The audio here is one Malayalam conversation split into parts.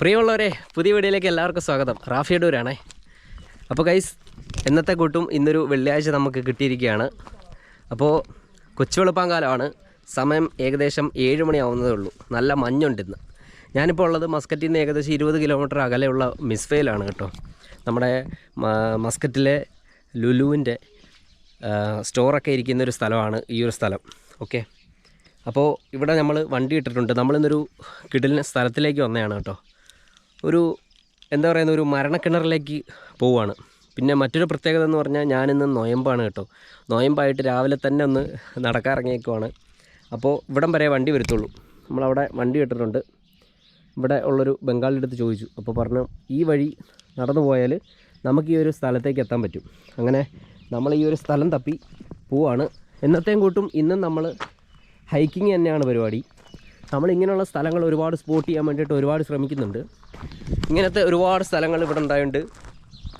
പ്രിയമുള്ളവരെ പുതിയ വീഡിയോയിലേക്ക് എല്ലാവർക്കും സ്വാഗതം. റാഫി അടൂരാണേ. അപ്പോൾ ഗൈസ് എന്നത്തെ കൂട്ടും ഇന്നൊരു വെള്ളിയാഴ്ച നമുക്ക് കിട്ടിയിരിക്കുകയാണ്. അപ്പോൾ കൊച്ചു വെളുപ്പാങ്കാലമാണ് സമയം ഏകദേശം ഏഴ് മണിയാവുന്നതേ ഉള്ളൂ. നല്ല മഞ്ഞുണ്ട് ഇന്ന്. ഞാനിപ്പോൾ ഉള്ളത് മസ്കറ്റിൽ നിന്ന് ഏകദേശം ഇരുപത് കിലോമീറ്റർ അകലെയുള്ള മിസ്ഫയിലാണ് കേട്ടോ. നമ്മുടെ മസ്കറ്റിലെ ലുലുവിന്റെ സ്റ്റോറൊക്കെ ഇരിക്കുന്ന ഒരു സ്ഥലമാണ് ഈ ഒരു സ്ഥലം. ഓക്കെ? അപ്പോൾ ഇവിടെ നമ്മൾ വണ്ടി ഇട്ടിട്ടുണ്ട്. നമ്മളിന്നൊരു കിടലിന് സ്ഥലത്തിലേക്ക് വന്നതാണ് കേട്ടോ. ഒരു എന്താ പറയുന്ന ഒരു മരണക്കിണറിലേക്ക് പോവുകയാണ് പിന്നെ മറ്റൊരു പ്രത്യേകത എന്ന് പറഞ്ഞാൽ ഞാനിന്ന് നൊയമ്പാണ് കേട്ടോ. നൊയമ്പായിട്ട് രാവിലെ തന്നെ ഒന്ന് നടക്കാറങ്ങിയേക്കുവാണ്. അപ്പോൾ ഇവിടം വരെ വണ്ടി വരുത്തുള്ളൂ. നമ്മളവിടെ വണ്ടി ഇട്ടിട്ടുണ്ട്. ഇവിടെ ഉള്ളൊരു ബംഗാളിന്റെ അടുത്ത് ചോദിച്ചു. അപ്പോൾ പറഞ്ഞു ഈ വഴി നടന്നു പോയാൽ നമുക്ക് ഈ ഒരു സ്ഥലത്തേക്ക് എത്താൻ പറ്റും. അങ്ങനെ നമ്മൾ ഈ ഒരു സ്ഥലം തപ്പി പോവാണ്. എന്നത്തെയും കൂട്ടും ഇന്നും നമ്മൾ ഹൈക്കിങ് തന്നെയാണ് പരിപാടി. നമ്മൾ ഇങ്ങനെയുള്ള സ്ഥലങ്ങൾ ഒരുപാട് സ്പോട്ട് ചെയ്യാൻ വേണ്ടിയിട്ട് ഒരുപാട് ശ്രമിക്കുന്നുണ്ട്. ഇങ്ങനത്തെ ഒരുപാട് സ്ഥലങ്ങൾ ഇവിടെ ഉണ്ടായതുകൊണ്ട്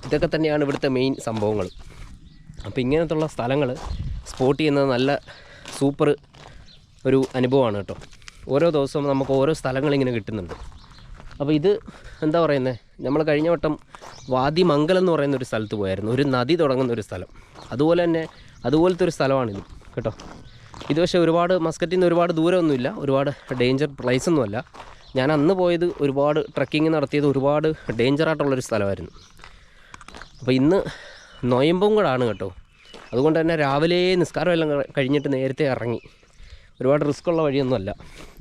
ഇതൊക്കെ തന്നെയാണ് ഇവിടുത്തെ മെയിൻ സംഭവങ്ങൾ. അപ്പോൾ ഇങ്ങനത്തുള്ള സ്ഥലങ്ങൾ സ്പോട്ട് ചെയ്യുന്നത് നല്ല സൂപ്പർ ഒരു അനുഭവമാണ് കേട്ടോ. ഓരോ ദിവസവും നമുക്ക് ഓരോ സ്ഥലങ്ങളിങ്ങനെ കിട്ടുന്നുണ്ട്. അപ്പോൾ ഇത് എന്താ പറയുന്നത് നമ്മൾ കഴിഞ്ഞ വട്ടം വാദിമംഗലം എന്ന് പറയുന്ന ഒരു സ്ഥലത്ത് പോയായിരുന്നു. ഒരു നദി തുടങ്ങുന്ന ഒരു സ്ഥലം. അതുപോലെ തന്നെ അതുപോലത്തെ ഒരു സ്ഥലമാണിത്. കേട്ടോ. ഇത് പക്ഷേ ഒരുപാട് മസ്കറ്റിൽ നിന്ന് ഒരുപാട് ദൂരമൊന്നുമില്ല. ഒരുപാട് ഡേഞ്ചർ പ്ലേസ് ഒന്നുമല്ല. ഞാൻ അന്ന് പോയത് ഒരുപാട് ട്രക്കിങ് നടത്തിയത് ഒരുപാട് ഡേഞ്ചർ ആയിട്ടുള്ളൊരു സ്ഥലമായിരുന്നു. അപ്പോൾ ഇന്ന് നൊയമ്പും കൂടാണ് കേട്ടോ. അതുകൊണ്ട് തന്നെ രാവിലെ നിസ്കാരം എല്ലാം കഴിഞ്ഞിട്ട് നേരത്തെ ഇറങ്ങി. ഒരുപാട് റിസ്ക് ഉള്ള വഴിയൊന്നുമല്ല.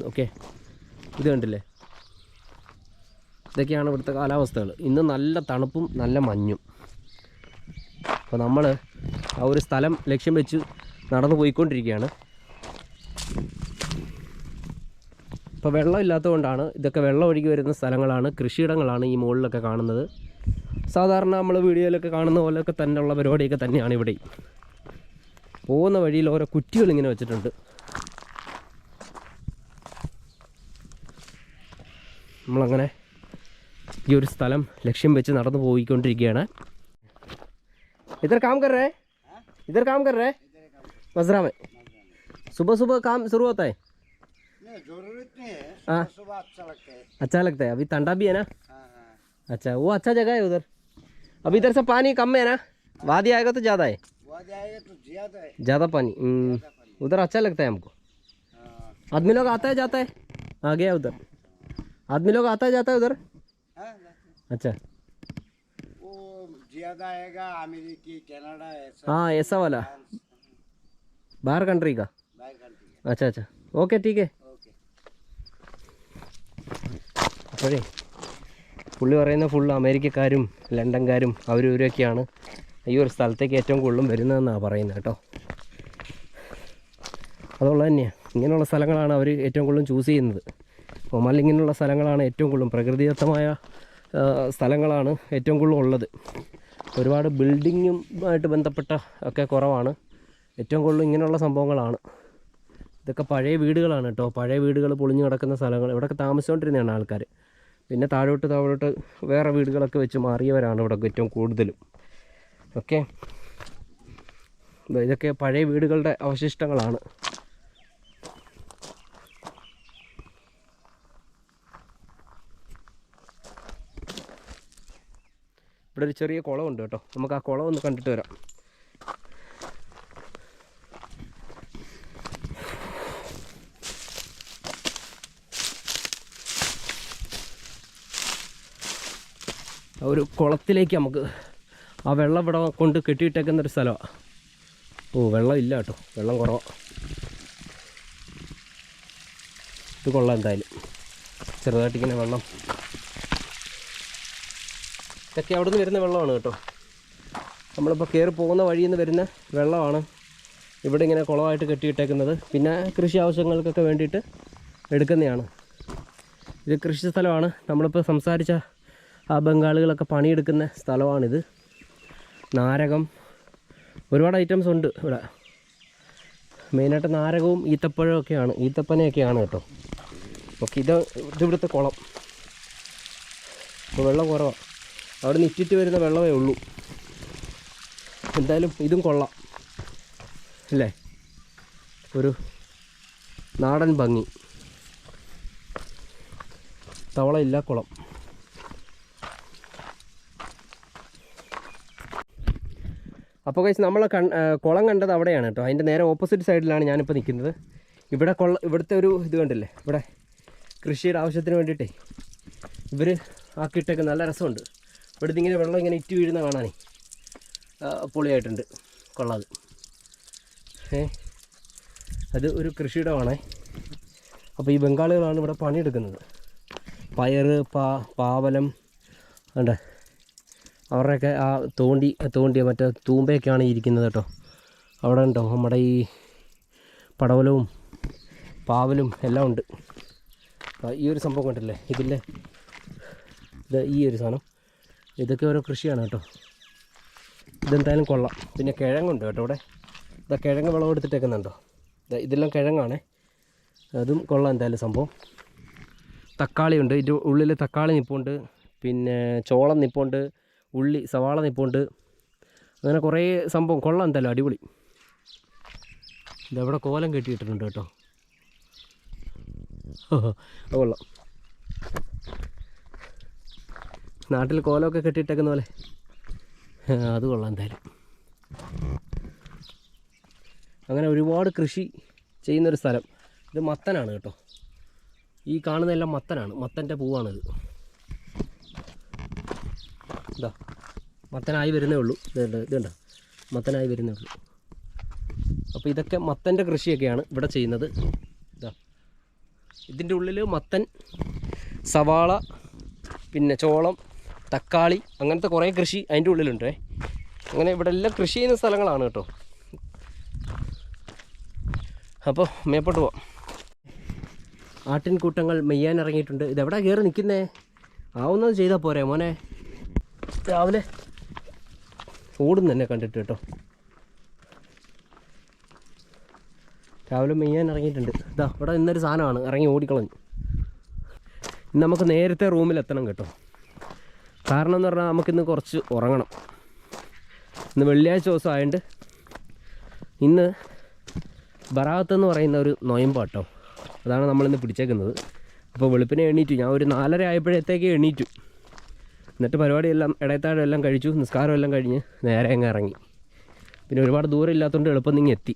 ഓക്കെ ഇത് കണ്ടില്ലേ? ഇതൊക്കെയാണ് ഇവിടുത്തെ കാലാവസ്ഥകൾ ഇന്ന് നല്ല തണുപ്പും നല്ല മഞ്ഞും. അപ്പോൾ നമ്മൾ ആ ഒരു സ്ഥലം ലക്ഷ്യം വെച്ച് നടന്നു പോയിക്കൊണ്ടിരിക്കുകയാണ് ഇപ്പോൾ വെള്ളം ഇല്ലാത്തതുകൊണ്ടാണ് ഇതൊക്കെ വെള്ളം ഒഴുകി വരുന്ന സ്ഥലങ്ങളാണ് കൃഷിയിടങ്ങളാണ് ഈ മുകളിലൊക്കെ കാണുന്നത്. സാധാരണ നമ്മൾ വീഡിയോയിലൊക്കെ കാണുന്ന പോലെയൊക്കെ തന്നെയുള്ള പരിപാടിയൊക്കെ തന്നെയാണ് ഇവിടെ. പോകുന്ന വഴിയിൽ ഓരോ കുറ്റികൾ ഇങ്ങനെ വെച്ചിട്ടുണ്ട്. നമ്മളങ്ങനെ ഈ ഒരു സ്ഥലം ലക്ഷ്യം വെച്ച് നടന്നു പോയിക്കൊണ്ടിരിക്കുകയാണ്. ഇതർ കാം കർ റേ ഇതർ കാം കർ മസ്രാമേ सुबह सुबह काम शुरू होता है? नहीं ज़रूरत नहीं है। हाँ। सुबह अच्छा लगता है। अच्छा लगता है अभी ठंडा भी है ना? हाँ हाँ। अच्छा वो अच्छा जगह है उधर। अभी इधर से पानी कम है ना? वादी आएगा तो ज़्यादा है। तो ज़्यादा है। ज़्यादा पानी हम्म, उधर अच्छा लगता है हमको। हाँ। आदमी लोग आता है जाता है? आ गया उधर। आदमी लोग आता है जाता है उधर? अच्छा। वो ज़्यादा आएगा अमेरिकी कनाडा ऐसा। हाँ ऐसा वाला। बाहर कंट्री का। अच्छा अच्छा ओके ठीक है ओके അപ്പോഴേ പുള്ളി പറയുന്ന ഫുള്ള് അമേരിക്കക്കാരും ലണ്ടൻകാരും അവരും ഇവരൊക്കെയാണ് ഈ ഒരു സ്ഥലത്തേക്ക് ഏറ്റവും കൂടുതലും വരുന്നതെന്നാണ് പറയുന്നത് കേട്ടോ അതുള്ളത് തന്നെയാണ് ഇങ്ങനെയുള്ള സ്ഥലങ്ങളാണ് അവർ ഏറ്റവും കൂടുതലും ചൂസ് ചെയ്യുന്നത് ഒമാനിൽ ഇങ്ങനെയുള്ള സ്ഥലങ്ങളാണ് ഏറ്റവും കൂടുതലും പ്രകൃതിദത്തമായ ആ, സ്ഥലങ്ങളാണ് ഏറ്റവും കൂടുതലും ഉള്ളത് ഒരുപാട് ബിൽഡിങ്ങും ആയിട്ട് ബന്ധപ്പെട്ട ഒക്കെ കുറവാണ് ഏറ്റവും കൂടുതലും ഇങ്ങനെയുള്ള സംഭവങ്ങളാണ് ഇതൊക്കെ പഴയ വീടുകളാണ് കേട്ടോ. പഴയ വീടുകൾ പൊളിഞ്ഞു കിടക്കുന്ന സ്ഥലങ്ങൾ. ഇവിടെയൊക്കെ താമസിച്ചുകൊണ്ടിരുന്നതാണ് ആൾക്കാർ. പിന്നെ താഴോട്ട് താഴോട്ട് വേറെ വീടുകളൊക്കെ വെച്ച് മാറിയവരാണ് ഇവിടെ ഏറ്റവും കൂടുതലും. ഓക്കെ. ഇതൊക്കെ പഴയ വീടുകളുടെ അവശിഷ്ടങ്ങളാണ്. ഇവിടെ ഒരു ചെറിയ കുളമുണ്ട് കേട്ടോ. നമുക്ക് ആ കുളം ഒന്ന് കണ്ടിട്ട് വരാം. ഒരു കുളത്തിലേക്ക് നമുക്ക് ആ വെള്ളം ഇവിടെ കൊണ്ട് കെട്ടിയിട്ടേക്കുന്ന ഒരു സ്ഥലമാണ് ഓ വെള്ളം ഇല്ല കേട്ടോ. വെള്ളം കുറവാണ് ഇത് കൊള്ളാം എന്തായാലും. ചെറുതായിട്ട് ഇങ്ങനെ വെള്ളം. ഇതൊക്കെ അവിടെ നിന്ന് വരുന്ന വെള്ളമാണ് കേട്ടോ. നമ്മളിപ്പോൾ കയറി പോകുന്ന വഴിയിൽ നിന്ന് വരുന്ന വെള്ളമാണ് ഇവിടെ ഇങ്ങനെ കുളമായിട്ട് കെട്ടിയിട്ടേക്കുന്നത്. പിന്നെ കൃഷി ആവശ്യങ്ങൾക്കൊക്കെ വേണ്ടിയിട്ട് എടുക്കുന്നതാണ്. ഇത് കൃഷി സ്ഥലമാണ്. നമ്മളിപ്പോൾ സംസാരിച്ച ബംഗാളികളൊക്കെ പണിയെടുക്കുന്ന സ്ഥലമാണിത്. നാരകം. ഒരുപാട് ഐറ്റംസ് ഉണ്ട് ഇവിടെ. മെയിനായിട്ട് നാരകവും ഈത്തപ്പഴവും ഒക്കെയാണ്. ഈത്തപ്പനയൊക്കെയാണ് കേട്ടോ. ഓക്കെ ഇത് ഇതിവിടുത്തെ കുളം. അപ്പോൾ വെള്ളം കുറവാണ് അവിടെ നിറ്റിട്ട് വരുന്ന വെള്ളമേ ഉള്ളൂ. എന്തായാലും ഇതും കൊള്ളാം. അല്ലേ? ഒരു നാടൻ ഭംഗി. തവളയില്ല കുളം. അപ്പോൾ കഴിച്ച് നമ്മൾ കൺ കുളം കണ്ടത് അവിടെയാണ് കേട്ടോ. അതിന്റെ നേരെ ഓപ്പോസിറ്റ് സൈഡിലാണ് ഞാനിപ്പോൾ നിൽക്കുന്നത് ഇവിടെ കൊള്ള ഇവിടുത്തെ ഒരു ഇത് കണ്ടില്ലേ? ഇവിടെ കൃഷിയുടെ ആവശ്യത്തിന് വേണ്ടിയിട്ടേ ഇവർ ആക്കിയിട്ടൊക്കെ നല്ല രസമുണ്ട്. ഇവിടുത്തെ ഇങ്ങനെ വെള്ളം ഇങ്ങനെ ഇറ്റ് വീഴുന്ന കാണാനേ. പൊളിയായിട്ടുണ്ട് കൊള്ളാത് ഏ അത് ഒരു കൃഷിയിടമാണേ. അപ്പോൾ ഈ ബംഗാളികളാണ് ഇവിടെ പണിയെടുക്കുന്നത്. പയർ പാ പാവലം ഉണ്ട് അവരുടെയൊക്കെ ആ തോണ്ടി തോണ്ടിയ മറ്റേ തൂമ്പയൊക്കെയാണ് ഇരിക്കുന്നത് കേട്ടോ. അവിടെ ഉണ്ടോ? നമ്മുടെ ഈ പടവലവും പാവലും എല്ലാം ഉണ്ട്. ഈ ഒരു സംഭവം കണ്ടില്ലേ? ഇതിന്റെ ഇത് ഈ ഒരു സാധനം. ഇതൊക്കെ ഓരോ കൃഷിയാണ് കേട്ടോ. ഇതെന്തായാലും കൊള്ളാം. പിന്നെ കിഴങ്ങുണ്ട് കേട്ടോ ഇവിടെ. ഇതാ കിഴങ്ങ് വിളവെടുത്തിട്ടേക്കുന്നുണ്ടോ ഇതെല്ലാം കിഴങ്ങാണേ. അതും കൊള്ളാം എന്തായാലും സംഭവം. തക്കാളിയുണ്ട്. ഇതിന്റെ ഉള്ളിൽ തക്കാളി നിപ്പുണ്ട്. പിന്നെ ചോളം നിപ്പുണ്ട്. ഉള്ളി സവാള നിപ്പുണ്ട്. അങ്ങനെ കുറേ സംഭവം. കൊള്ളാം എന്തായാലും അടിപൊളി. ഇതവിടെ കോലം കെട്ടിയിട്ടുണ്ട് കേട്ടോ. അത് കൊള്ളാം. നാട്ടിൽ കോലമൊക്കെ കെട്ടിയിട്ടേക്കുന്ന പോലെ. അത് കൊള്ളാം എന്തായാലും. അങ്ങനെ ഒരുപാട് കൃഷി ചെയ്യുന്നൊരു സ്ഥലം. ഇത് മത്തനാണ് കേട്ടോ. ഈ കാണുന്നതെല്ലാം മത്തനാണ്. മത്തന്റെ പൂവാണിത്. ഇതാ മത്തനായി വരുന്നേ ഉള്ളൂ. ഇതുണ്ട് ഇതുണ്ട് മത്തനായി വരുന്നേ ഉള്ളൂ. അപ്പോൾ ഇതൊക്കെ മത്തന്റെ കൃഷിയൊക്കെയാണ് ഇവിടെ ചെയ്യുന്നത്. ഇതാ. ഇതിന്റെ ഉള്ളിൽ മത്തൻ സവാള പിന്നെ ചോളം തക്കാളി അങ്ങനത്തെ കുറേ കൃഷി അതിന്റെ ഉള്ളിലുണ്ട്. അങ്ങനെ ഇവിടെ എല്ലാം കൃഷി ചെയ്യുന്ന സ്ഥലങ്ങളാണ് കേട്ടോ. അപ്പോൾ മേപ്പോട്ട് പോവാം. ആട്ടിൻകൂട്ടങ്ങൾ മെയ്യാൻ ഇറങ്ങിയിട്ടുണ്ട്. ഇതെവിടെ കയറി നിൽക്കുന്നേ ആവുന്നത് ചെയ്താൽ പോരെ മോനെ? രാവിലെ. ഓടുന്നു തന്നെ കണ്ടിട്ട് കേട്ടോ. രാവിലെ മെയ്യാൻ ഇറങ്ങിയിട്ടുണ്ട്. ഇതാ ഇവിടെ ഇന്നൊരു സാധനമാണ്. ഇറങ്ങി ഓടിക്കളഞ്ഞു. ഇന്ന് നമുക്ക് നേരത്തെ റൂമിലെത്തണം കേട്ടോ. കാരണം എന്ന് പറഞ്ഞാൽ നമുക്കിന്ന് കുറച്ച് ഉറങ്ങണം. ഇന്ന് വെള്ളിയാഴ്ച ദിവസം ആയതുകൊണ്ട് ഇന്ന് ബറാത്ത് എന്ന് പറയുന്ന ഒരു നൊയമ്പാട്ടോ. അതാണ് നമ്മളിന്ന് പിടിച്ചേക്കുന്നത്. അപ്പോൾ വെളുപ്പിനെ എണീറ്റു. ഞാൻ ഒരു നാലര ആയപ്പോഴത്തേക്ക് എണീറ്റു. എന്നിട്ട് പരിപാടിയെല്ലാം ഇടയത്താഴം എല്ലാം കഴിച്ചു നിസ്കാരം എല്ലാം കഴിഞ്ഞ് നേരെ അങ്ങ് ഇറങ്ങി. പിന്നെ ഒരുപാട് ദൂരം ഇല്ലാത്തതുകൊണ്ട് എളുപ്പം നിങ്ങൾ എത്തി.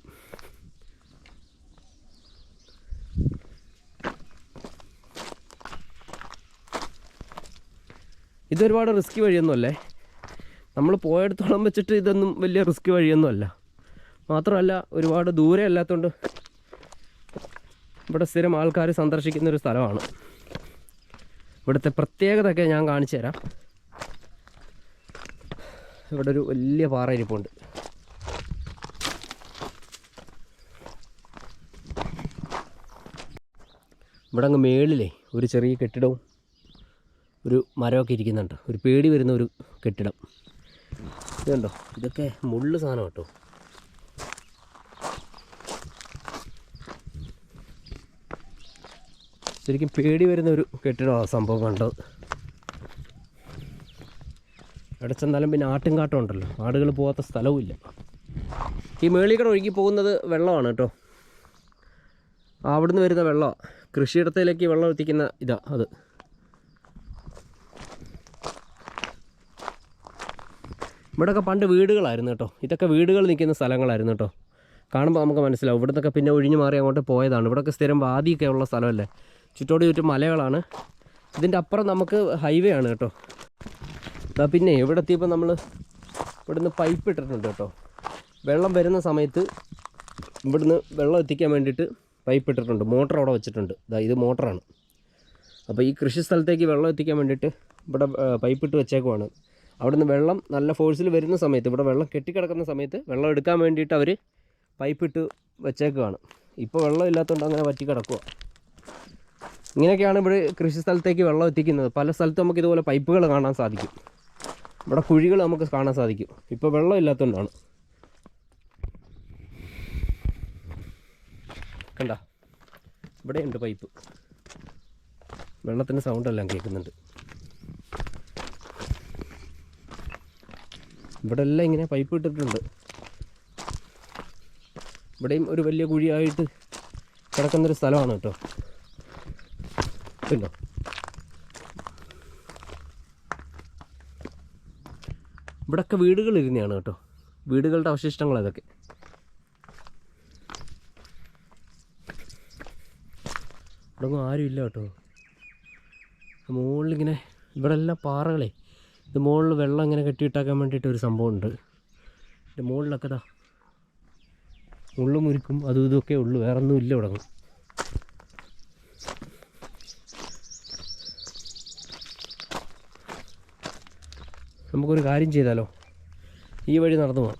ഇതൊരുപാട് റിസ്ക് വഴിയൊന്നുമല്ലേ? നമ്മൾ പോയെടുത്തോളം വെച്ചിട്ട് ഇതൊന്നും വലിയ റിസ്ക് വഴിയൊന്നുമല്ല. മാത്രമല്ല ഒരുപാട് ദൂരെ അല്ലാത്തതുകൊണ്ട് ഇവിടെ സ്ഥിരം ആൾക്കാർ സന്ദർശിക്കുന്ന ഒരു സ്ഥലമാണ്. ഇവിടുത്തെ പ്രത്യേകതയൊക്കെ ഞാൻ കാണിച്ചു തരാം ഇവിടെ ഒരു വലിയ പാറ ഇരിപ്പുണ്ട്. ഇവിടെ അങ്ങ് മേളിലേ ഒരു ചെറിയ കെട്ടിടവും ഒരു മരമൊക്കെ ഇരിക്കുന്നുണ്ട്. ഒരു പേടി വരുന്ന ഒരു കെട്ടിടം. ഇതുണ്ടോ ഇതൊക്കെ മുള്ള് സാധനം കേട്ടോ. ശരിക്കും പേടി വരുന്ന ഒരു കെട്ടിടമാണ് സംഭവം കണ്ടത്. അവിടെ ചെന്നാലും പിന്നെ ആട്ടുംകാട്ടം ഉണ്ടല്ലോ. ആടുകൾ പോകാത്ത സ്ഥലവുമില്ല ഈ മേളിക്കട കൂടെ ഒഴുകി പോകുന്നത് വെള്ളമാണ് കേട്ടോ. അവിടുന്ന് വരുന്ന വെള്ളം കൃഷിയിടത്തിലേക്ക് വെള്ളം എത്തിക്കുന്ന ഇതാ അത്. ഇവിടെയൊക്കെ പണ്ട് വീടുകളായിരുന്നു കേട്ടോ. ഇതൊക്കെ വീടുകൾ നിൽക്കുന്ന സ്ഥലങ്ങളായിരുന്നു കേട്ടോ. കാണുമ്പോൾ നമുക്ക് മനസ്സിലാവും. ഇവിടുന്നൊക്കെ പിന്നെ ഒഴിഞ്ഞു മാറി അങ്ങോട്ട് പോയതാണ്. ഇവിടെയൊക്കെ സ്ഥിരം വാദിയൊക്കെ ഉള്ള സ്ഥലമല്ലേ? ചുറ്റോട് ചുറ്റും മലകളാണ്. ഇതിന്റെ അപ്പുറം നമുക്ക് ഹൈവേ ആണ് കേട്ടോ. ദാ പിന്നെ ഇവിടെ എത്തിയപ്പോൾ നമ്മൾ ഇവിടുന്ന് പൈപ്പ് ഇട്ടിട്ടുണ്ട് കേട്ടോ. വെള്ളം വരുന്ന സമയത്ത് ഇവിടുന്ന് വെള്ളം എത്തിക്കാൻ വേണ്ടിയിട്ട് പൈപ്പ് ഇട്ടിട്ടുണ്ട്. മോട്ടർ അവിടെ വെച്ചിട്ടുണ്ട്. ഇതാ ഇത് മോട്ടറാണ്. അപ്പോൾ ഈ കൃഷി സ്ഥലത്തേക്ക് വെള്ളം എത്തിക്കാൻ വേണ്ടിയിട്ട് ഇവിടെ പൈപ്പ് ഇട്ട് വെച്ചേക്കുവാണ്. അവിടുന്ന് വെള്ളം നല്ല ഫോഴ്സിൽ വരുന്ന സമയത്ത് ഇവിടെ വെള്ളം കെട്ടിക്കിടക്കുന്ന സമയത്ത് വെള്ളം എടുക്കാൻ വേണ്ടിയിട്ട് അവർ പൈപ്പ് ഇട്ട് വെച്ചേക്കുവാണ്. ഇപ്പോൾ വെള്ളം ഇല്ലാത്തതുകൊണ്ട് അങ്ങനെ വറ്റി കിടക്കുക ഇങ്ങനെയൊക്കെയാണ് ഇവിടെ കൃഷി സ്ഥലത്തേക്ക് വെള്ളം എത്തിക്കുന്നത്. പല സ്ഥലത്തും നമുക്ക് ഇതുപോലെ പൈപ്പുകൾ കാണാൻ സാധിക്കും. ഇവിടെ കുഴികൾ നമുക്ക് കാണാൻ സാധിക്കും. ഇപ്പോൾ വെള്ളം ഇല്ലാത്തതുകൊണ്ടാണ്. കണ്ട? ഇവിടെയുണ്ട് പൈപ്പ്. വെള്ളത്തിന്റെ സൗണ്ട് എല്ലാം കേൾക്കുന്നുണ്ട്. ഇവിടെ എല്ലാം ഇങ്ങനെ പൈപ്പ് ഇട്ടിട്ടുണ്ട്. ഇവിടെയും ഒരു വലിയ കുഴിയായിട്ട് കിടക്കുന്നൊരു സ്ഥലമാണ് കേട്ടോ. ഉണ്ടോ ഇവിടൊക്കെ വീടുകൾ ഇരുന്നതാണ് കേട്ടോ. വീടുകളുടെ അവശിഷ്ടങ്ങൾ അതൊക്കെ. ഇവിടെ ഒന്നും ആരും ഇല്ല കേട്ടോ. മുകളിലിങ്ങനെ ഇവിടെ എല്ലാം പാറകളെ. ഇത് മുകളിൽ വെള്ളം ഇങ്ങനെ കെട്ടിയിട്ടാക്കാൻ വേണ്ടിയിട്ട് ഒരു സംഭവമുണ്ട്. ഉണ്ട് മുകളിലൊക്കെ ഇതാ മുള്ളും മുരിക്കും അതും ഇതൊക്കെ ഉള്ളൂ. വേറൊന്നും ഇല്ല ഇവിടെ. നമുക്കൊരു കാര്യം ചെയ്താലോ? ഈ വഴി നടന്നു പോവാം.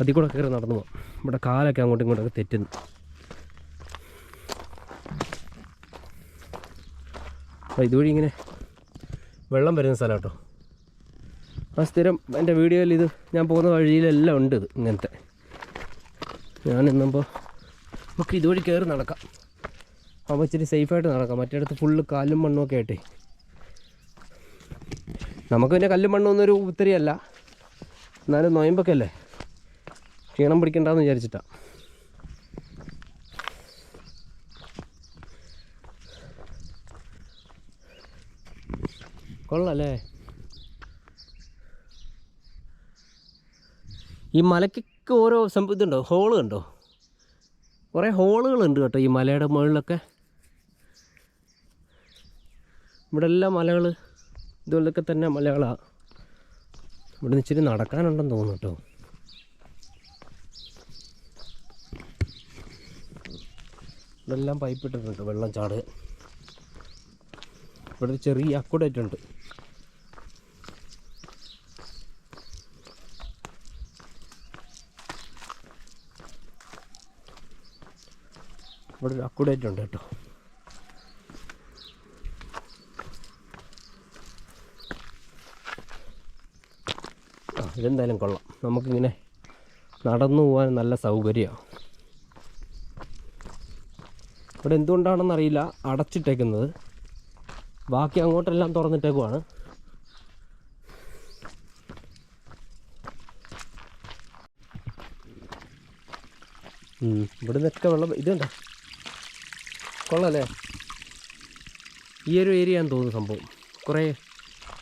അതിൽ കൂടെ കയറി നടന്നു പോവാം. ഇവിടെ കാലൊക്കെ അങ്ങോട്ടും ഇങ്ങോട്ടൊക്കെ തെറ്റുന്നു. അപ്പോൾ ഇതുവഴി ഇങ്ങനെ വെള്ളം വരുന്ന സ്ഥലം കേട്ടോ ആ സ്ഥിരം എന്റെ വീഡിയോയിൽ ഇത് ഞാൻ പോകുന്ന വഴിയിലെല്ലാം ഉണ്ട് ഇത് ഇങ്ങനത്തെ. ഞാൻ ഇന്നുമ്പോൾ നമുക്ക് ഇതുവഴി കയറി നടക്കാം. അപ്പോൾ ഇച്ചിരി സേഫായിട്ട് നടക്കാം. മറ്റേടത്ത് ഫുള്ള് കാലും മണ്ണും ഒക്കെ ആയിട്ടേ നമുക്ക് പിന്നെ കല്ലും മണ്ണൊന്നും ഒരു ഉത്തരിയല്ല എന്നാലും നൊയമ്പൊക്കെ അല്ലേ ക്ഷീണം പിടിക്കണ്ടെന്ന് വിചാരിച്ചിട്ടാണ് കൊള്ളല്ലേ? ഈ മലയ്ക്കൊക്കെ ഓരോ സംഭവം ഇതുണ്ടോ? ഹോൾ കണ്ടോ? കുറേ ഹോളുകളുണ്ട് കേട്ടോ ഈ മലയുടെ മുകളിലൊക്കെ. ഇവിടെ എല്ലാം മലകൾ ഇതുപോലൊക്കെ തന്നെ മലകളാണ് ഇവിടെ നിന്ന് ഇച്ചിരി നടക്കാനുണ്ടെന്ന് തോന്നുന്നു കേട്ടോ. ഇവിടെ എല്ലാം പൈപ്പ് ഇട്ടിട്ടുണ്ട് വെള്ളം ചാടുക ഇവിടെ ഒരു ചെറിയ അക്കുഡേറ്റ് ഉണ്ട്. ഇവിടെ ഒരു അക്കുഡേറ്റ് ഉണ്ട് കേട്ടോ. ഇതെന്തായാലും കൊള്ളാം. നമുക്കിങ്ങനെ നടന്നു പോകാൻ നല്ല സൗകര്യമാണ് ഇവിടെ എന്തുകൊണ്ടാണെന്നറിയില്ല അടച്ചിട്ടേക്കുന്നത്. ബാക്കി അങ്ങോട്ടെല്ലാം തുറന്നിട്ടേക്കുവാണ്. ഇവിടെ നിന്നൊക്കെ വെള്ളം ഇതുണ്ടോ കൊള്ളല്ലേ? ഈ ഒരു ഏരിയ ആണെന്ന് തോന്നുന്നു സംഭവം. കുറേ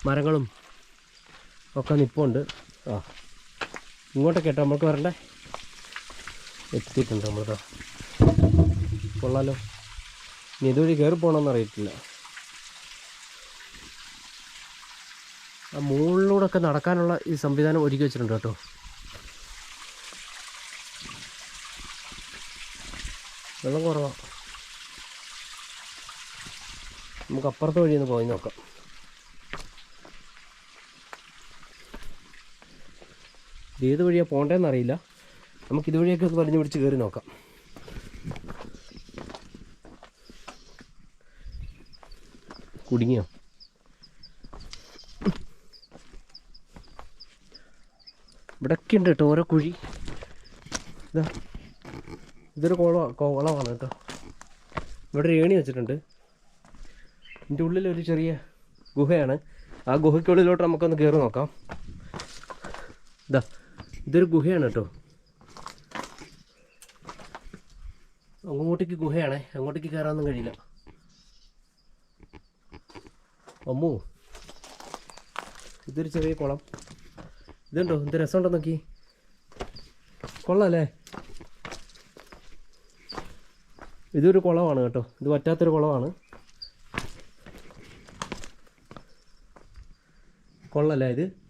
മരങ്ങളും ഒക്കെ നിപ്പുണ്ട്. ആ. ഇങ്ങോട്ടൊക്കെ കേട്ടോ നമുക്ക് വരണ്ടേ? എത്തിയിട്ടുണ്ട് നമ്മളിതാ. കൊള്ളാലോ. ഇനി ഇതുവഴി കയറി പോകണമെന്ന് അറിയത്തില്ല. ആ മുകളിലൂടെ ഒക്കെ നടക്കാനുള്ള ഈ സംവിധാനം ഒരുക്കി വെച്ചിട്ടുണ്ട് കേട്ടോ. വെള്ളം കുറവാണ് നമുക്ക് അപ്പുറത്തെ വഴി ഒന്ന് പോയി നോക്കാം. ഇത് ഏത് വഴിയാണ് പോകേണ്ടതെന്ന് അറിയില്ല. നമുക്ക് ഇതുവഴിയൊക്കെ ഒന്ന് വലിഞ്ഞു പിടിച്ച് കയറി നോക്കാം. കുടുങ്ങിയോ? ഇവിടെയൊക്കെ ഉണ്ട് കേട്ടോ ഓരോ കുഴി. ഇതാ. ഇതൊരു കോള കുളമാണ് കേട്ടോ. ഇവിടെ ഏണി വെച്ചിട്ടുണ്ട്. ഇതിന്റെ ഉള്ളിൽ ഒരു ചെറിയ ഗുഹയാണ്. ആ ഗുഹയ്ക്കുള്ളിലോട്ട് നമുക്കൊന്ന് കയറി നോക്കാം. ഇതാ. ഇതൊരു ഗുഹയാണ് കേട്ടോ. അങ്ങോട്ടേക്ക് ഗുഹയാണേ. അങ്ങോട്ടേക്ക് കയറാനൊന്നും കഴിയില്ല. അമ്മോ ഇതൊരു ചെറിയ കുളം. ഇതുണ്ടോ? എന്ത് രസമുണ്ടോ നോക്കി? കൊള്ളാല്ലേ? ഇതൊരു കുളമാണ് കേട്ടോ. ഇത് പറ്റാത്തൊരു കുളമാണ്. കൊള്ളല്ലേ ഇത്?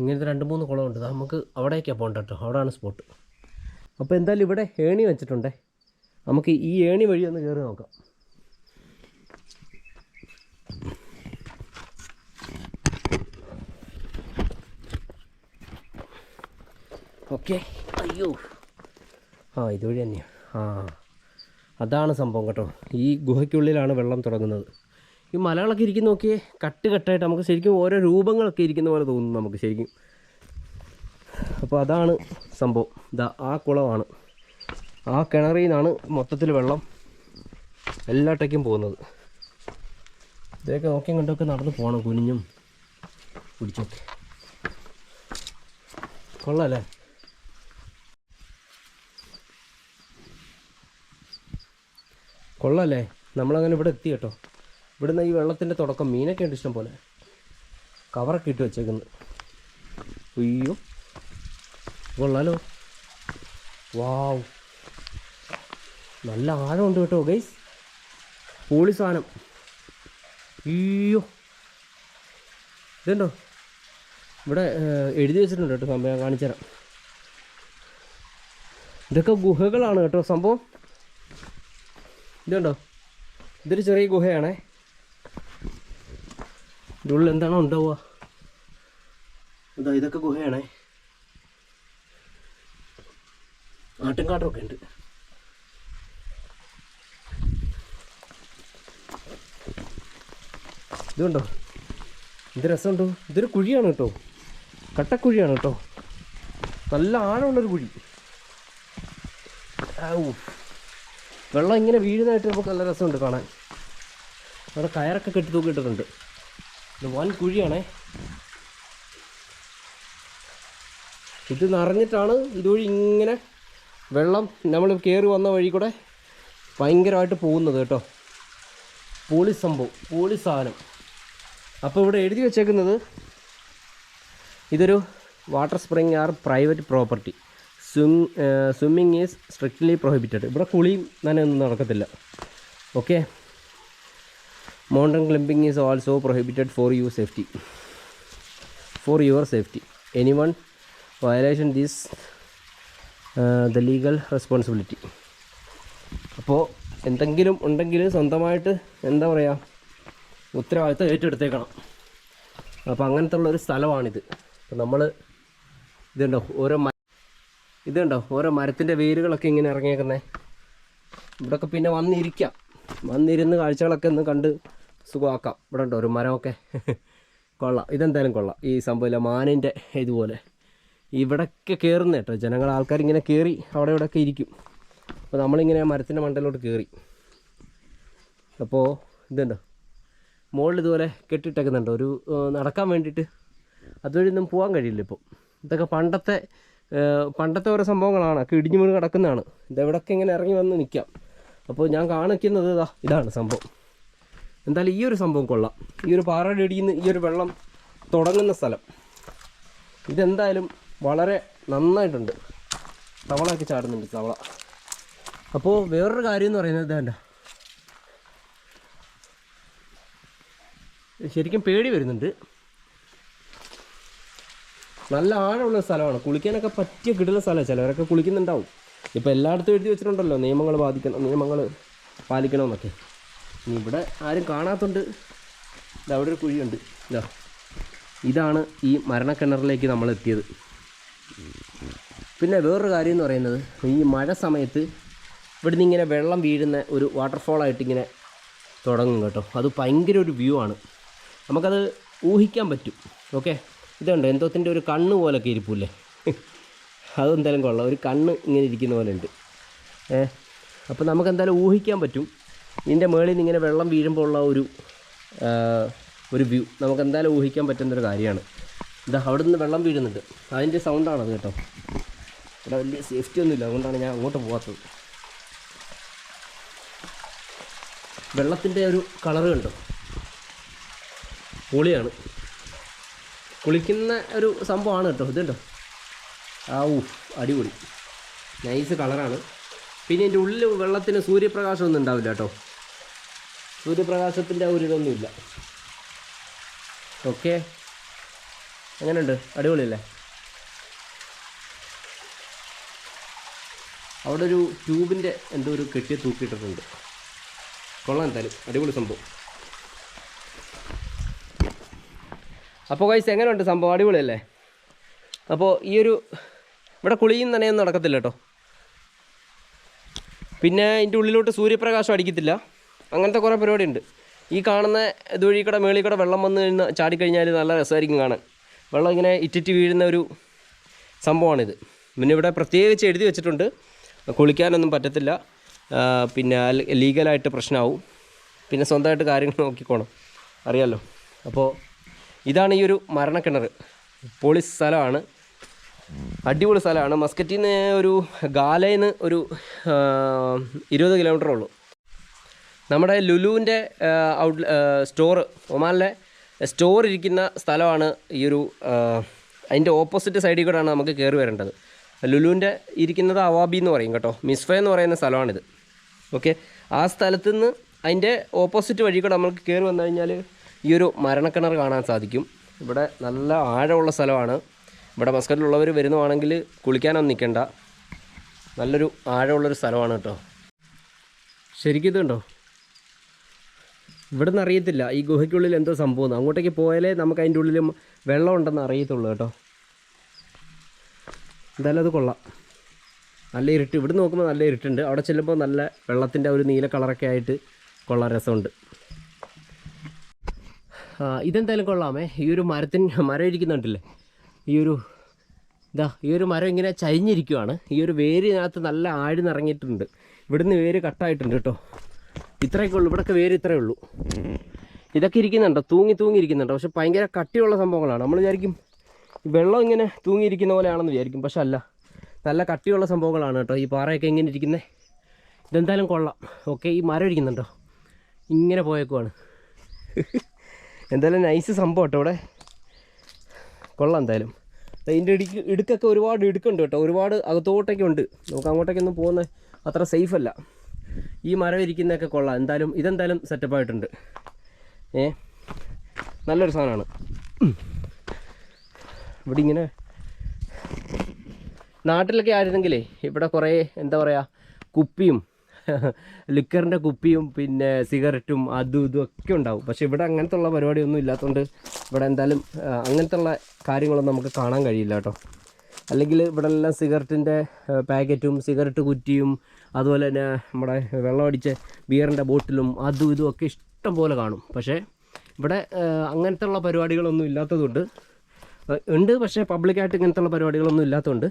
ഇങ്ങനത്തെ രണ്ട് മൂന്ന് കുളമുണ്ട്. നമുക്ക് അവിടേക്കാണ് പോകേണ്ട കേട്ടോ. അവിടെയാണ് സ്പോട്ട് അപ്പോൾ എന്തായാലും ഇവിടെ ഏണി വെച്ചിട്ടുണ്ടേ. നമുക്ക് ഈ ഏണി വഴി ഒന്ന് കയറി നോക്കാം. ഓക്കെ. അയ്യോ. ആ ഇതുവഴി തന്നെയാണ് ആ അതാണ് സംഭവം കേട്ടോ. ഈ ഗുഹയ്ക്കുള്ളിലാണ് വെള്ളം തുടങ്ങുന്നത്. ഈ മലകളൊക്കെ ഇരിക്കുന്ന നോക്കിയേ കട്ട് കട്ടായിട്ട് നമുക്ക് ശരിക്കും ഓരോ രൂപങ്ങളൊക്കെ ഇരിക്കുന്ന പോലെ തോന്നുന്നു നമുക്ക് ശരിക്കും. അപ്പോൾ അതാണ് സംഭവം. ഇതാ ആ കുളമാണ്. ആ കിണറിൽ നിന്നാണ് മൊത്തത്തിൽ വെള്ളം എല്ലാട്ടേക്കും പോകുന്നത്. ഇതൊക്കെ നോക്കിയും കണ്ടൊക്കെ നടന്ന് പോകണം കുനിഞ്ഞും പിടിച്ചൊക്കെ കൊള്ളാല്ലേ? കൊള്ളാല്ലേ? നമ്മളങ്ങനെ ഇവിടെ എത്തി കേട്ടോ. ഇവിടുന്ന് ഈ വെള്ളത്തിന്റെ തുടക്കം മീനൊക്കെ ഉണ്ട് ഇഷ്ടം പോലെ. കവറൊക്കെ ഇട്ട് വെച്ചേക്കുന്നു. അയ്യോ. കൊള്ളാലോ. വാവ്. നല്ല ആഴമുണ്ട് കേട്ടോ ഗൈസ്. പൂളി സാധനം. അയ്യോ. ഇതുണ്ടോ? ഇവിടെ എഴുതി വെച്ചിട്ടുണ്ട് കേട്ടോ സംഭവം. കാണിച്ചുതരാം കാണിച്ചു തരാം. ഇതൊക്കെ ഗുഹകളാണ് കേട്ടോ സംഭവം. ഇതുണ്ടോ? ഇതൊരു ചെറിയ ഗുഹയാണേ. ഇതിന്റെ ഉള്ളിൽ എന്താണോ ഉണ്ടാവുക? അതാ ഇതൊക്കെ ഗുഹയാണേ. ആട്ടുംകാട്ടൊക്കെ ഉണ്ട്. ഇതുണ്ടോ? ഇത് രസമുണ്ടോ. ഇതൊരു കുഴിയാണ് കേട്ടോ. കട്ടക്കുഴിയാണ് കേട്ടോ. നല്ല ആഴമുള്ളൊരു കുഴി. വെള്ളം ഇങ്ങനെ വീഴുന്നതായിട്ട് നമുക്ക് നല്ല രസമുണ്ട് കാണാൻ. അവിടെ കയറൊക്കെ കെട്ടി തൂക്കിയിട്ടിട്ടുണ്ട്. ഇത് വൻ കുഴിയാണേ. ഇത് നിറഞ്ഞിട്ടാണ് ഇതുവഴി ഇങ്ങനെ വെള്ളം നമ്മൾ കയറി വന്ന വഴി കൂടെ ഭയങ്കരമായിട്ട് പോകുന്നത് കേട്ടോ. പോളി സംഭവം പോളി സാധനം അപ്പോൾ ഇവിടെ എഴുതി വെച്ചേക്കുന്നത് ഇതൊരു water spring are private property. Swim swimming is strictly prohibited. ഇവിടെ കുളിയും നനയൊന്നും നടക്കത്തില്ല. Okay? Mountain climbing is also prohibited for your safety for your safety any one violation these the legal responsibility അപ്പോൾ എന്തെങ്കിലും ഉണ്ടെങ്കിൽ സ്വന്തമായിട്ട് എന്താ പറയുക ഉത്തരവാദിത്തം ഏറ്റെടുത്തേക്കണം. അപ്പോൾ അങ്ങനത്തെ ഉള്ള ഒരു സ്ഥലമാണിത്. അപ്പോൾ നമ്മൾ ഇതുണ്ടോ ഓരോ ഇതുണ്ടോ ഓരോ മരത്തിന്റെ വേരുകളൊക്കെ ഇങ്ങനെ ഇറങ്ങിയേക്കുന്നത് ഇവിടെയൊക്കെ പിന്നെ വന്നിരിക്കാം. വന്നിരുന്ന് കാഴ്ചകളൊക്കെ ഒന്ന് കണ്ട് സുഖമാക്കാം. ഇവിടെ ഉണ്ടോ ഒരു മരമൊക്കെ. കൊള്ളാം. ഇതെന്തായാലും കൊള്ളാം. ഈ സംഭവമില്ല മാനിന്റെ ഇതുപോലെ. ഇവിടൊക്കെ കയറുന്ന കേട്ടോ. ജനങ്ങൾ ആൾക്കാർ ഇങ്ങനെ കയറി അവിടെ ഇവിടെയൊക്കെ ഇരിക്കും. അപ്പോൾ നമ്മളിങ്ങനെ മരത്തിന്റെ മണ്ടയിലോട്ട് കയറി അപ്പോൾ ഇതുണ്ടോ മുകളിൽ ഇതുപോലെ കെട്ടിട്ടേക്കുന്നുണ്ട് ഒരു നടക്കാൻ വേണ്ടിയിട്ട് അതുവഴി ഒന്നും പോകാൻ കഴിയില്ല ഇപ്പോൾ ഇതൊക്കെ പണ്ടത്തെ പണ്ടത്തെ ഓരോ സംഭവങ്ങളാണ്. ഒക്കെ ഇടിഞ്ഞു വീണ് കിടക്കുന്നതാണ്. ഇതെവിടൊക്കെ ഇങ്ങനെ ഇറങ്ങി വന്ന് നിൽക്കാം അപ്പോൾ ഞാൻ കാണിക്കുന്നത് ഇതാ ഇതാണ് സംഭവം. എന്തായാലും ഈ ഒരു സംഭവം കൊള്ളാം. ഈ ഒരു പാറയുടെ ഈ ഒരു വെള്ളം തുടങ്ങുന്ന സ്ഥലം. ഇതെന്തായാലും വളരെ നന്നായിട്ടുണ്ട്. തവളയൊക്കെ ചാടുന്നുണ്ട് തവള. അപ്പോൾ വേറൊരു കാര്യം എന്ന് പറയുന്നത് ഇതേണ്ട ശരിക്കും പേടി വരുന്നുണ്ട്. നല്ല ആഴമുള്ള സ്ഥലമാണ്. കുളിക്കാനൊക്കെ പറ്റിയ കിട്ടുന്ന സ്ഥലമാണ്. ചിലവരൊക്കെ കുളിക്കുന്നുണ്ടാവും. ഇപ്പോൾ എല്ലായിടത്തും എഴുതി വെച്ചിട്ടുണ്ടല്ലോ നിയമങ്ങൾ ബാധിക്കണം നിയമങ്ങൾ പാലിക്കണമെന്നൊക്കെ. ഇവിടെ ആരും കാണാത്തുണ്ട് ഇത് അവിടെ ഒരു കുഴിയുണ്ട്. ഇതാ ഇതാണ് ഈ മരണക്കിണറിലേക്ക് നമ്മൾ എത്തിയത് പിന്നെ വേറൊരു കാര്യം എന്ന് പറയുന്നത് ഈ മഴ സമയത്ത് ഇവിടുന്ന് ഇങ്ങനെ വെള്ളം വീഴുന്ന ഒരു വാട്ടർഫോളായിട്ട് ഇങ്ങനെ തുടങ്ങും കേട്ടോ. അത് ഭയങ്കര ഒരു വ്യൂ ആണ്. നമുക്കത് ഊഹിക്കാൻ പറ്റും. ഓക്കെ ഇതുണ്ട്? എന്തോത്തിന്റെ ഒരു കണ്ണ് പോലൊക്കെ ഇരിപ്പില്ലേ അതെന്തായാലും കൊള്ളാം. ഒരു കണ്ണ് ഇങ്ങനെ ഇരിക്കുന്ന പോലെ ഉണ്ട്. ഏ അപ്പോൾ നമുക്കെന്തായാലും ഊഹിക്കാൻ പറ്റും. ഇതിന്റെ മുകളിൽ നിന്ന് ഇങ്ങനെ വെള്ളം വീഴുമ്പോൾ ഉള്ള ഒരു ഒരു വ്യൂ. നമുക്ക് എന്തായാലും ഊഹിക്കാൻ പറ്റുന്നൊരു കാര്യമാണ്. ഇത് അവിടെ നിന്ന് വെള്ളം വീഴുന്നുണ്ട്. അതിന്റെ സൗണ്ടാണത് കേട്ടോ. ഇവിടെ വലിയ സേഫ്റ്റി ഒന്നുമില്ല. അതുകൊണ്ടാണ് ഞാൻ അങ്ങോട്ട് പോകാത്തത് വെള്ളത്തിന്റെ ഒരു കളറ് കണ്ടോ? പൊളിയാണ്. കുളിക്കുന്ന ഒരു സംഭവമാണ് കേട്ടോ. ഇത് ഇതുണ്ടോ ആ ഊ അടിപൊളി. നൈസ് കളറാണ് പിന്നെ ഇതിന്റെ ഉള്ളിൽ വെള്ളത്തിന് സൂര്യപ്രകാശമൊന്നും ഉണ്ടാവില്ല കേട്ടോ. സൂര്യപ്രകാശത്തിന്റെ ഒരു ഇതൊന്നുമില്ല ഓക്കെ എങ്ങനെയുണ്ട്? അടിപൊളിയല്ലേ? അവിടെ ഒരു ട്യൂബിന്റെ എന്തോ ഒരു കെട്ടി തൂക്കിയിട്ടിട്ടുണ്ട്. കൊള്ളാൻ തരും അടിപൊളി സംഭവം. അപ്പോൾ കൈസ് എങ്ങനെയുണ്ട് സംഭവം? അടിപൊളിയല്ലേ? അപ്പോൾ ഈ ഒരു ഇവിടെ കുളിയും നനയൊന്നും നടക്കത്തില്ല കേട്ടോ. പിന്നെ ഇതിന്റെ ഉള്ളിലോട്ട് സൂര്യപ്രകാശം അടിക്കത്തില്ല. അങ്ങനത്തെ കുറേ പരിപാടിയുണ്ട്. ഈ കാണുന്ന ഇതുവഴി കൂടെ മേളിൽ കൂടെ വെള്ളം വന്ന് കഴിഞ്ഞാൽ ചാടിക്കഴിഞ്ഞാൽ നല്ല രസമായിരിക്കും കാണാൻ. വെള്ളം ഇങ്ങനെ ഇറ്റിറ്റ് വീഴുന്ന ഒരു സംഭവമാണിത്. പിന്നെ ഇവിടെ പ്രത്യേകിച്ച് എഴുതി വെച്ചിട്ടുണ്ട്. കുളിക്കാനൊന്നും പറ്റത്തില്ല. പിന്നെ ലീഗലായിട്ട് പ്രശ്നമാവും. പിന്നെ സ്വന്തമായിട്ട് കാര്യങ്ങൾ നോക്കിക്കോണം. അറിയാമല്ലോ അപ്പോൾ ഇതാണ് ഈ ഒരു മരണക്കിണർ പോളിസ് സ്ഥലമാണ്. അടിപൊളി സ്ഥലമാണ്. മസ്കറ്റിൽ ഒരു ഗാലയിൽ നിന്ന് ഒരു ഇരുപത് കിലോമീറ്റർ ഉള്ളൂ. നമ്മുടെ ലുലുവിന്റെ ഔട്ട് സ്റ്റോർ ഒമാനിലെ സ്റ്റോർ ഇരിക്കുന്ന സ്ഥലമാണ് ഈ ഒരു അതിന്റെ ഓപ്പോസിറ്റ് സൈഡിൽ കൂടെയാണ് നമുക്ക് കയറി വരേണ്ടത്. ലുലുവിന്റെ ഇരിക്കുന്നത് അവാബി എന്ന് പറയും കേട്ടോ. മിസ്ഫ എന്ന് പറയുന്ന സ്ഥലമാണിത്. ഓക്കെ ആ സ്ഥലത്ത് നിന്ന് അതിന്റെ ഓപ്പോസിറ്റ് വഴി കൂടെ നമുക്ക് കയറി വന്നു കഴിഞ്ഞാൽ ഈ ഒരു മരണക്കിണർ കാണാൻ സാധിക്കും. ഇവിടെ നല്ല ആഴമുള്ള സ്ഥലമാണ്. ഇവിടെ മസ്കറ്റിലുള്ളവർ വരുന്നതാണെങ്കിൽ കുളിക്കാനൊന്നും നിൽക്കണ്ട. നല്ലൊരു ആഴമുള്ളൊരു സ്ഥലമാണ് കേട്ടോ. ശരിക്കും ഇതുണ്ടോ? ഇവിടെ നിന്ന് അറിയത്തില്ല. ഈ ഗുഹയ്ക്കുള്ളിൽ എന്തോ സംഭവം. അങ്ങോട്ടേക്ക് പോയാലേ നമുക്ക് അതിന്റെ ഉള്ളിലും വെള്ളം ഉണ്ടെന്ന് അറിയത്തുള്ളൂ കേട്ടോ. എന്തായാലും അത് കൊള്ളാം. നല്ല ഇരുട്ട്. ഇവിടെ നോക്കുമ്പോൾ നല്ല ഇരുട്ടുണ്ട്. അവിടെ ചെല്ലുമ്പോൾ നല്ല വെള്ളത്തിന്റെ ഒരു നീല കളറൊക്കെ ആയിട്ട് കൊള്ളാൻ രസമുണ്ട്. ഇതെന്തായാലും കൊള്ളാമേ. ഈ ഒരു മരത്തിന് മരം ഇരിക്കുന്നുണ്ടല്ലേ? ഈ ഒരു ഇതാ ഈ ഒരു മരം ഇങ്ങനെ ചരിഞ്ഞിരിക്കുവാണ്. ഈ ഒരു വേരിനകത്ത് നല്ല ആഴ്ന്നിറങ്ങിയിട്ടുണ്ട് ഇവിടുന്ന് വേര് കട്ടായിട്ടുണ്ട് കേട്ടോ. ഇത്രയൊക്കെ ഉള്ളൂ. ഇവിടെയൊക്കെ വേര് ഇത്രയേ ഉള്ളൂ. ഇതൊക്കെ ഇരിക്കുന്നുണ്ടോ? തൂങ്ങി തൂങ്ങി ഇരിക്കുന്നുണ്ടോ? പക്ഷെ ഭയങ്കര കട്ടിയുള്ള സംഭവങ്ങളാണ്. നമ്മൾ വിചാരിക്കും വെള്ളം ഇങ്ങനെ തൂങ്ങിയിരിക്കുന്ന പോലെയാണെന്ന് വിചാരിക്കും. പക്ഷെ അല്ല നല്ല കട്ടിയുള്ള സംഭവങ്ങളാണ് കേട്ടോ. ഈ പാറയൊക്കെ ഇങ്ങനെ ഇരിക്കുന്നത് ഇതെന്തായാലും കൊള്ളാം. ഓക്കെ ഈ മരം ഇരിക്കുന്നുണ്ടോ? ഇങ്ങനെ പോയേക്കുവാണ്. എന്തായാലും നൈസ് സംഭവം കേട്ടോ ഇവിടെ. കൊള്ളാം എന്തായാലും. അതിന്റെ ഇടുക്ക് ഇടുക്കൊക്കെ ഒരുപാട് ഇടുക്കുണ്ട് കേട്ടോ. ഒരുപാട് അകത്തോട്ടൊക്കെ ഉണ്ട് നമുക്ക് അങ്ങോട്ടേക്കൊന്നും പോകുന്ന അത്ര സേഫ് അല്ല. ഈ മരം ഇരിക്കുന്നതൊക്കെ കൊള്ളാം. എന്തായാലും ഇതെന്തായാലും സെറ്റപ്പ് ആയിട്ടുണ്ട്. ഏ? നല്ലൊരു സാധനമാണ്. ഇവിടെ ഇങ്ങനെ നാട്ടിലൊക്കെ ആയിരുന്നെങ്കിലേ ഇവിടെ കുറേ എന്താ പറയുക കുപ്പിയും ലിക്കറിന്റെ കുപ്പിയും പിന്നെ സിഗരറ്റും അതും ഇതും ഒക്കെ ഉണ്ടാവും. പക്ഷേ ഇവിടെ അങ്ങനത്തെ ഉള്ള പരിപാടിയൊന്നും ഇല്ലാത്തതുകൊണ്ട് ഇവിടെ എന്തായാലും അങ്ങനത്തെ ഉള്ള കാര്യങ്ങളൊന്നും നമുക്ക് കാണാൻ കഴിയില്ല കേട്ടോ. അല്ലെങ്കിൽ ഇവിടെ എല്ലാം സിഗരറ്റിന്റെ പാക്കറ്റും സിഗരറ്റ് കുറ്റിയും അതുപോലെ തന്നെ നമ്മുടെ വെള്ളമടിച്ച ബിയറിന്റെ ബോട്ടിലും അതും ഇതും ഒക്കെ ഇഷ്ടം പോലെ കാണും. പക്ഷേ ഇവിടെ അങ്ങനത്തെ ഉള്ള പരിപാടികളൊന്നും ഇല്ലാത്തതുകൊണ്ട് ഉണ്ട് പക്ഷേ പബ്ലിക്കായിട്ട് ഇങ്ങനത്തെ ഉള്ള പരിപാടികളൊന്നും ഇല്ലാത്തതുകൊണ്ട്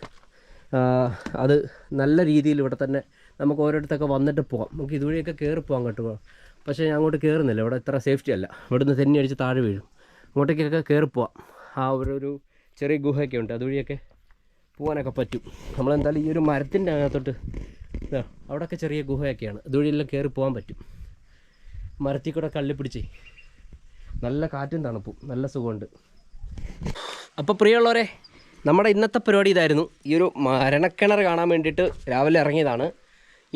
അത് നല്ല രീതിയിൽ ഇവിടെ തന്നെ നമുക്ക് ഓരോരുത്തൊക്കെ വന്നിട്ട് പോകാം നമുക്ക് ഇതുവഴിയൊക്കെ കയറി പോകാം കേട്ടോ പക്ഷേ ഞാൻ അങ്ങോട്ട് കയറുന്നില്ല ഇവിടെ ഇത്ര സേഫ്റ്റി അല്ല. ഇവിടുന്ന് തെന്നി അടിച്ച് താഴെ വീഴും. അങ്ങോട്ടേക്കൊക്കെ കയറി പോവാം. ആ ഒരു ഒരു ചെറിയ ഗുഹയൊക്കെ ഉണ്ട്. അതുവഴിയൊക്കെ പോകാനൊക്കെ പറ്റും. നമ്മളെന്തായാലും ഈ ഒരു മരത്തിന്റെ അകത്തോട്ട് അവിടെയൊക്കെ ചെറിയ ഗുഹയൊക്കെയാണ്. ഇതുവഴിയെല്ലാം കയറി പോകാൻ പറ്റും. മരത്തിൽ കൂടെ കള്ളി പിടിച്ചേ. നല്ല കാറ്റും തണുപ്പും. നല്ല സുഖമുണ്ട്. അപ്പോൾ പ്രിയമുള്ളവരെ നമ്മുടെ ഇന്നത്തെ പരിപാടി ഇതായിരുന്നു. ഈ ഒരു മരണക്കിണർ കാണാൻ വേണ്ടിയിട്ട് രാവിലെ ഇറങ്ങിയതാണ്.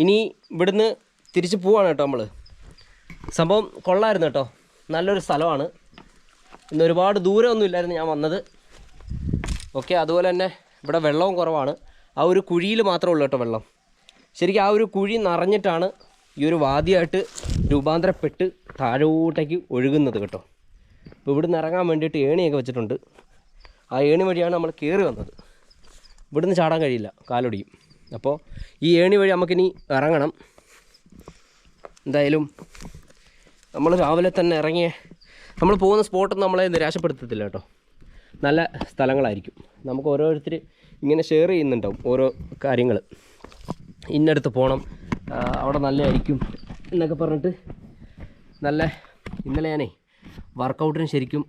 ഇനി ഇവിടുന്ന് തിരിച്ച് പോവാണ് കേട്ടോ നമ്മൾ സംഭവം കൊള്ളായിരുന്നു കേട്ടോ. നല്ലൊരു സ്ഥലമാണ്. ഇന്ന് ഒരുപാട് ദൂരമൊന്നും ഇല്ലായിരുന്നു ഞാൻ വന്നത്. ഓക്കെ അതുപോലെ തന്നെ ഇവിടെ വെള്ളവും കുറവാണ്. ആ ഒരു കുഴിയിൽ മാത്രമേ ഉള്ളൂ കേട്ടോ വെള്ളം. ശരിക്കും ആ ഒരു കുഴി നിറഞ്ഞിട്ടാണ് ഈ ഒരു വാദിയായിട്ട് രൂപാന്തരപ്പെട്ട് താഴോട്ടേക്ക് ഒഴുകുന്നത് കേട്ടോ. അപ്പോൾ ഇവിടുന്ന് ഇറങ്ങാൻ വേണ്ടിയിട്ട് ഏണിയൊക്കെ വെച്ചിട്ടുണ്ട്. ആ ഏണി വഴിയാണ് നമ്മൾ കയറി വന്നത്. ഇവിടുന്ന് ചാടാൻ കഴിയില്ല. കാലൊടിയും. അപ്പോൾ ഈ ഏണി വഴി നമുക്കിനി ഇറങ്ങണം. എന്തായാലും നമ്മൾ രാവിലെ തന്നെ ഇറങ്ങിയ നമ്മൾ പോകുന്ന സ്പോട്ടൊന്നും നമ്മളെ നിരാശപ്പെടുത്തത്തില്ല കേട്ടോ. നല്ല സ്ഥലങ്ങളായിരിക്കും. നമുക്ക് ഓരോരുത്തർ ഇങ്ങനെ ഷെയർ ചെയ്യുന്നുണ്ടാവും ഓരോ കാര്യങ്ങൾ ഇന്നടുത്ത് പോകണം അവിടെ നല്ലതായിരിക്കും എന്നൊക്കെ പറഞ്ഞിട്ട് നല്ല ഇന്നലെ ഞാനേ വർക്കൗട്ടിന് ശരിക്കും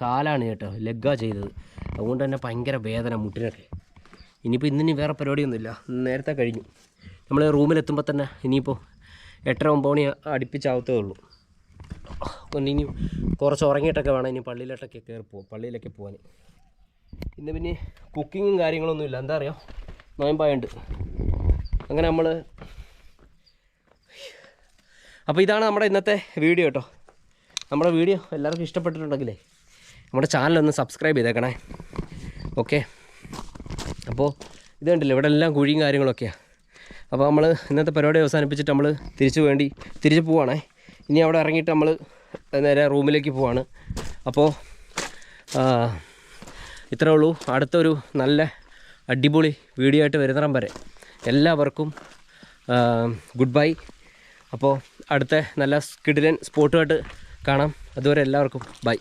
കാലാണ് കേട്ടോ ലഗ്ഗ ചെയ്തത്. അതുകൊണ്ട് തന്നെ ഭയങ്കര വേദന മുട്ടിനൊക്കെ. ഇനിയിപ്പോൾ ഇന്നിനി വേറെ പരിപാടിയൊന്നുമില്ല. നേരത്തെ കഴിഞ്ഞു. നമ്മൾ റൂമിലെത്തുമ്പോൾ തന്നെ ഇനിയിപ്പോൾ എട്ടര ഒമ്പത് മണി അടുപ്പിച്ചാവത്തേ ഉള്ളൂ. ഒന്ന് ഇനി കുറച്ച് ഉറങ്ങിയിട്ടൊക്കെ വേണം ഇനി പള്ളിയിലോട്ടൊക്കെ കയറി പോകും പള്ളിയിലൊക്കെ പോകാൻ ഇന്ന് പിന്നെ കുക്കിങ്ങും കാര്യങ്ങളൊന്നും ഇല്ല. എന്താ അറിയാം? നോയമ്പായുണ്ട്. അങ്ങനെ നമ്മൾ അപ്പോൾ ഇതാണ് നമ്മുടെ ഇന്നത്തെ വീഡിയോ കേട്ടോ. നമ്മുടെ വീഡിയോ എല്ലാവർക്കും ഇഷ്ടപ്പെട്ടിട്ടുണ്ടെങ്കിലേ നമ്മുടെ ചാനലൊന്ന് സബ്സ്ക്രൈബ് ചെയ്തേക്കണേ. ഓക്കെ. അപ്പോൾ ഇത് കണ്ടില്ല ഇവിടെ എല്ലാം കുഴിയും കാര്യങ്ങളൊക്കെയാണ് അപ്പോൾ നമ്മൾ ഇന്നത്തെ പരിപാടി അവസാനിപ്പിച്ചിട്ട് നമ്മൾ തിരിച്ചു വേണ്ടി തിരിച്ചു പോവാണേ. ഇനി അവിടെ ഇറങ്ങിയിട്ട് നമ്മൾ നേരെ റൂമിലേക്ക് പോവാണ്. അപ്പോൾ ഇത്രേ ഉള്ളൂ. അടുത്തൊരു നല്ല അടിപൊളി വീഡിയോ ആയിട്ട് വരുന്നിടം വരെ. എല്ലാവർക്കും ഗുഡ് ബൈ. അപ്പോൾ അടുത്ത നല്ല സ്കിഡിലൻ സ്പോട്ടുമായിട്ട് കാണാം. അതുവരെ എല്ലാവർക്കും ബൈ.